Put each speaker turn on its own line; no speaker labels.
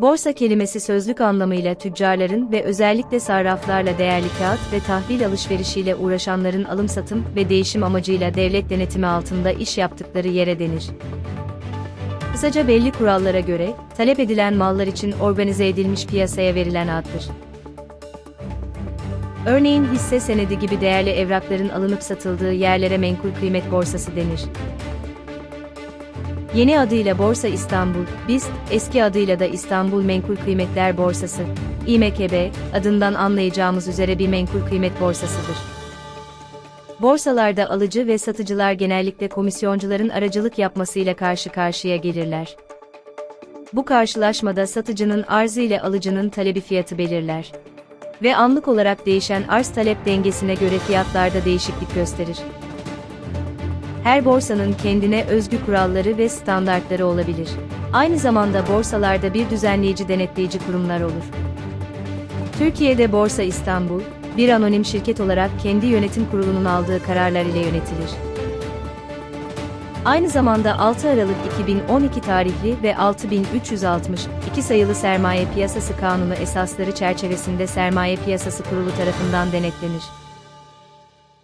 Borsa kelimesi sözlük anlamıyla tüccarların ve özellikle sarraflarla değerli kağıt ve tahvil alışverişiyle uğraşanların alım-satım ve değişim amacıyla devlet denetimi altında iş yaptıkları yere denir. Kısaca belli kurallara göre, talep edilen mallar için organize edilmiş piyasaya verilen addır. Örneğin hisse senedi gibi değerli evrakların alınıp satıldığı yerlere menkul kıymet borsası denir. Yeni adıyla Borsa İstanbul, BIST, eski adıyla da İstanbul Menkul Kıymetler Borsası, İMKB, adından anlayacağımız üzere bir menkul kıymet borsasıdır. Borsalarda alıcı ve satıcılar genellikle komisyoncuların aracılık yapmasıyla karşı karşıya gelirler. Bu karşılaşmada satıcının arzı ile alıcının talebi fiyatı belirler. Ve anlık olarak değişen arz-talep dengesine göre fiyatlarda değişiklik gösterir. Her borsanın kendine özgü kuralları ve standartları olabilir. Aynı zamanda borsalarda bir düzenleyici denetleyici kurumlar olur. Türkiye'de Borsa İstanbul, bir anonim şirket olarak kendi yönetim kurulunun aldığı kararlar ile yönetilir. Aynı zamanda 6 Aralık 2012 tarihli ve 6362 sayılı Sermaye Piyasası Kanunu esasları çerçevesinde Sermaye Piyasası Kurulu tarafından denetlenir.